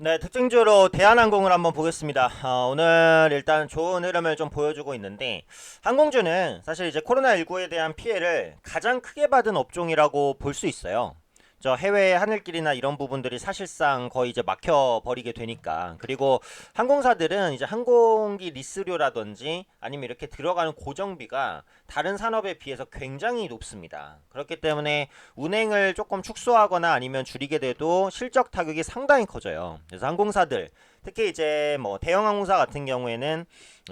네, 특징주로 대한항공을 한번 보겠습니다. 어, 오늘 일단 좋은 흐름을 좀 보여주고 있는데 항공주는 사실 이제 코로나19에 대한 피해를 가장 크게 받은 업종이라고 볼 수 있어요. 저 해외 하늘길이나 이런 부분들이 사실상 거의 이제 막혀 버리게 되니까 그리고 항공사들은 이제 항공기 리스료라든지 아니면 이렇게 들어가는 고정비가 다른 산업에 비해서 굉장히 높습니다. 그렇기 때문에 운행을 조금 축소하거나 아니면 줄이게 돼도 실적 타격이 상당히 커져요. 그래서 항공사들 특히 이제 뭐 대형 항공사 같은 경우에는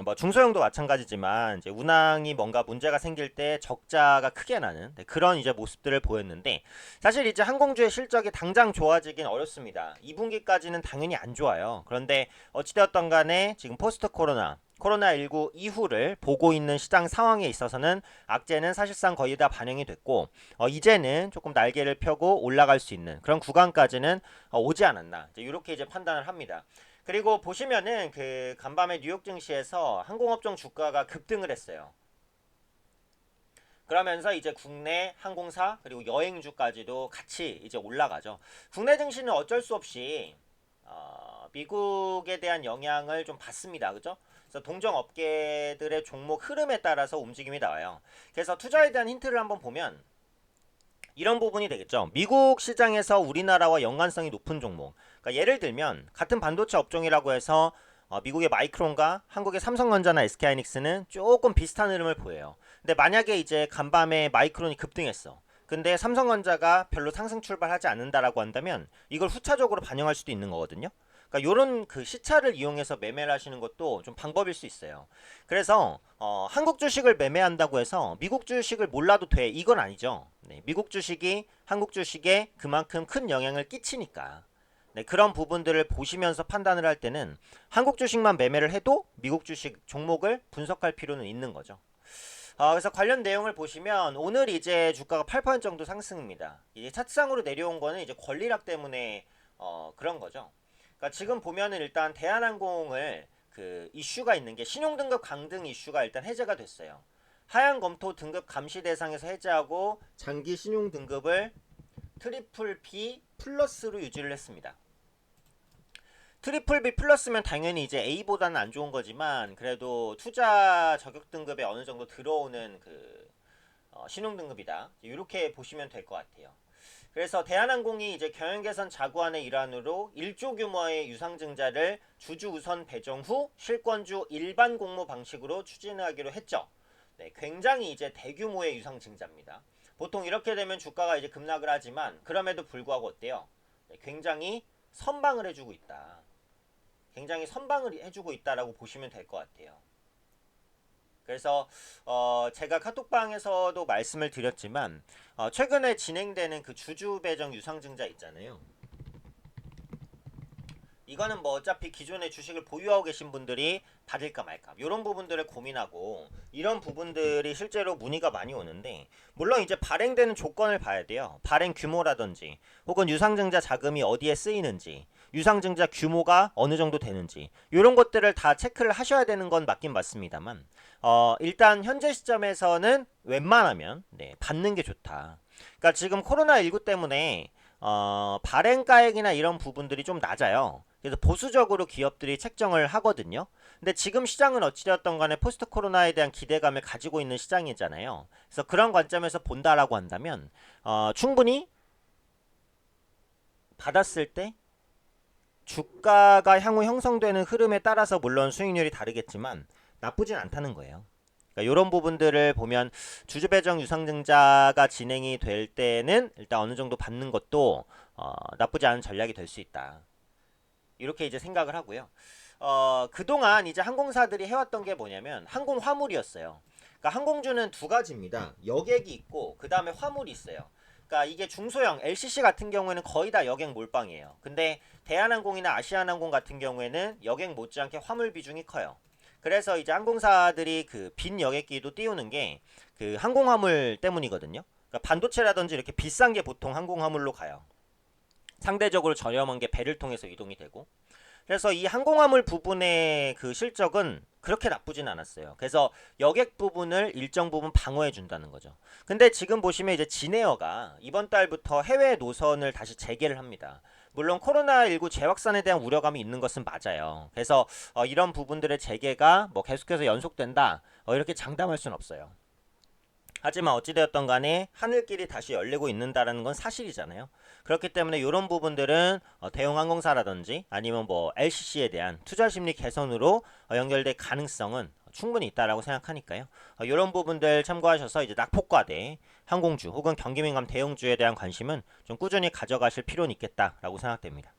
뭐 중소형도 마찬가지지만 이제 운항이 뭔가 문제가 생길 때 적자가 크게 나는 네, 그런 이제 모습들을 보였는데 사실 이제 항공주의 실적이 당장 좋아지긴 어렵습니다. 2분기까지는 당연히 안 좋아요. 그런데 어찌되었던 간에 지금 포스트 코로나 코로나19 이후를 보고 있는 시장 상황에 있어서는 악재는 사실상 거의 다 반영이 됐고 어, 이제는 조금 날개를 펴고 올라갈 수 있는 그런 구간까지는 어, 오지 않았나 이제 이렇게 이제 판단을 합니다. 그리고 보시면은 그 간밤에 뉴욕 증시에서 항공업종 주가가 급등을 했어요. 그러면서 이제 국내 항공사 그리고 여행주까지도 같이 이제 올라가죠. 국내 증시는 어쩔 수 없이 어, 미국에 대한 영향을 좀 받습니다. 그죠? 그래서 동종 업계들의 종목 흐름에 따라서 움직임이 나와요. 그래서 투자에 대한 힌트를 한번 보면 이런 부분이 되겠죠. 미국 시장에서 우리나라와 연관성이 높은 종목. 그러니까 예를 들면 같은 반도체 업종이라고 해서 어, 미국의 마이크론과 한국의 삼성전자나 SK하이닉스는 조금 비슷한 흐름을 보여요. 근데 만약에 이제 간밤에 마이크론이 급등했어. 근데 삼성전자가 별로 상승 출발하지 않는다라고 한다면 이걸 후차적으로 반영할 수도 있는 거거든요. 그러니까 요런 그 시차를 이용해서 매매를 하시는 것도 좀 방법일 수 있어요. 그래서 어, 한국 주식을 매매한다고 해서 미국 주식을 몰라도 돼 이건 아니죠. 네, 미국 주식이 한국 주식에 그만큼 큰 영향을 끼치니까. 네, 그런 부분들을 보시면서 판단을 할 때는 한국 주식만 매매를 해도 미국 주식 종목을 분석할 필요는 있는 거죠. 어, 그래서 관련 내용을 보시면 오늘 이제 주가가 8% 정도 상승입니다. 이제 차트상으로 내려온 거는 이제 권리락 때문에 어, 그런 거죠. 그러니까 지금 보면은 일단 대한항공을 그 이슈가 있는 게 신용등급 강등 이슈가 일단 해제가 됐어요. 하향 검토 등급 감시 대상에서 해제하고 장기 신용 등급을 트리플 B 플러스로 유지를 했습니다. 트리플 B 플러스면 당연히 이제 A보다는 안 좋은 거지만 그래도 투자 저격 등급에 어느 정도 들어오는 그 어, 신용 등급이다. 이렇게 보시면 될 것 같아요. 그래서 대한항공이 이제 경영 개선 자구안의 일환으로 1조 규모의 유상증자를 주주 우선 배정 후 실권주 일반 공모 방식으로 추진하기로 했죠. 네, 굉장히 이제 대규모의 유상증자입니다. 보통 이렇게 되면 주가가 이제 급락을 하지만 그럼에도 불구하고 어때요? 네, 굉장히 선방을 해주고 있다. 굉장히 선방을 해주고 있다라고 보시면 될 것 같아요. 그래서 어 제가 카톡방에서도 말씀을 드렸지만 어 최근에 진행되는 그 주주 배정 유상증자 있잖아요. 이거는 뭐 어차피 기존의 주식을 보유하고 계신 분들이 받을까 말까 이런 부분들을 고민하고 이런 부분들이 실제로 문의가 많이 오는데 물론 이제 발행되는 조건을 봐야 돼요. 발행 규모라든지 혹은 유상증자 자금이 어디에 쓰이는지 유상증자 규모가 어느 정도 되는지 이런 것들을 다 체크를 하셔야 되는 건 맞긴 맞습니다만 어 일단 현재 시점에서는 웬만하면 네, 받는 게 좋다. 그러니까 지금 코로나 19 때문에 어, 발행가액이나 이런 부분들이 좀 낮아요. 그래서 보수적으로 기업들이 책정을 하거든요. 근데 지금 시장은 어찌되었던 간에 포스트 코로나에 대한 기대감을 가지고 있는 시장이잖아요. 그래서 그런 관점에서 본다라고 한다면 어, 충분히 받았을 때 주가가 향후 형성되는 흐름에 따라서 물론 수익률이 다르겠지만 나쁘진 않다는 거예요. 그러니까 이런 부분들을 보면 주주 배정 유상증자가 진행이 될 때는 일단 어느 정도 받는 것도 어, 나쁘지 않은 전략이 될 수 있다. 이렇게 이제 생각을 하고요. 어, 그동안 이제 항공사들이 해왔던 게 뭐냐면 항공 화물이었어요. 그러니까 항공주는 두 가지입니다. 여객이 있고 그 다음에 화물이 있어요. 그러니까 이게 중소형 LCC 같은 경우에는 거의 다 여객 몰빵이에요. 근데 대한항공이나 아시아나항공 같은 경우에는 여객 못지않게 화물 비중이 커요. 그래서 이제 항공사들이 그 빈 여객기도 띄우는 게 그 항공화물 때문이거든요. 그러니까 반도체라든지 이렇게 비싼 게 보통 항공화물로 가요. 상대적으로 저렴한 게 배를 통해서 이동이 되고. 그래서 이 항공화물 부분의 그 실적은 그렇게 나쁘진 않았어요. 그래서 여객 부분을 일정 부분 방어해 준다는 거죠. 근데 지금 보시면 이제 진에어가 이번 달부터 해외 노선을 다시 재개를 합니다. 물론 코로나19 재확산에 대한 우려감이 있는 것은 맞아요. 그래서 어, 이런 부분들의 재개가 뭐 계속해서 연속된다 어, 이렇게 장담할 수는 없어요. 하지만 어찌되었던 간에 하늘길이 다시 열리고 있는다라는 건 사실이잖아요. 그렇기 때문에 이런 부분들은 어, 대형 항공사라든지 아니면 뭐 LCC에 대한 투자 심리 개선으로 어, 연결될 가능성은 충분히 있다라고 생각하니까요. 어, 이런 부분들 참고하셔서 이제 낙폭과대 항공주 혹은 경기민감 대형주에 대한 관심은 좀 꾸준히 가져가실 필요는 있겠다라고 생각됩니다.